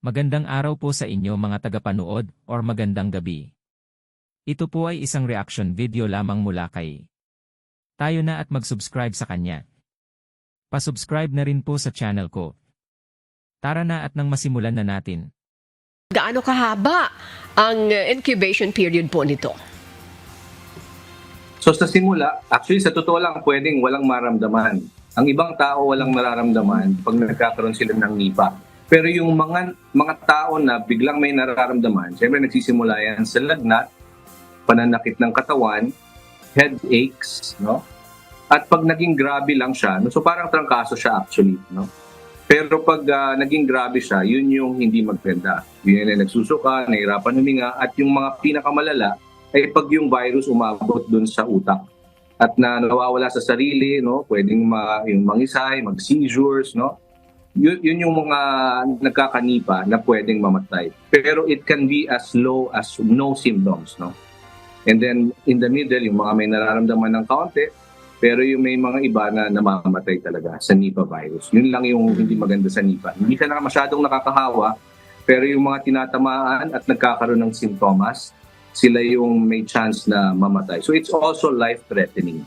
Magandang araw po sa inyo mga tagapanood or magandang gabi. Ito po ay isang reaction video lamang mula kay. Tayo na at mag-subscribe sa kanya. Pasubscribe na rin po sa channel ko. Tara na at nang masimulan na natin. Gaano kahaba ang incubation period po nito? So sa simula, actually sa totoo lang pwedeng walang maramdaman. Ang ibang tao walang nararamdaman pag nagkakaroon sila ng nipa. Pero yung mga mga tao na biglang may nararamdaman, syempre nagsisimula yan sa lagnat, pananakit ng katawan, headaches, no? At pag naging grabe lang siya, no? so parang trangkaso siya actually, no? Pero pag ah, naging grabe siya, yun yung hindi maganda. Yun yung nagsusuka, nahirapan huminga, at yung mga pinakamalala, ay pag yung virus umabot dun sa utak at na nawawala sa sarili, no? Pwedeng ma, yung mangisay, mag-seizures, no? Yun, yun yung mga nagkakanipa na pwedeng mamatay. Pero it can be as low as no symptoms, no? And then in the middle, yung mga may nararamdaman ng kaunti, pero yung may mga iba na namamatay talaga sa Nipah virus. Yun lang yung hindi maganda sa Nipah. Hindi siya na masyadong nakakahawa, pero yung mga tinatamaan at nagkakaroon ng sintomas, sila yung may chance na mamatay. So it's also life-threatening.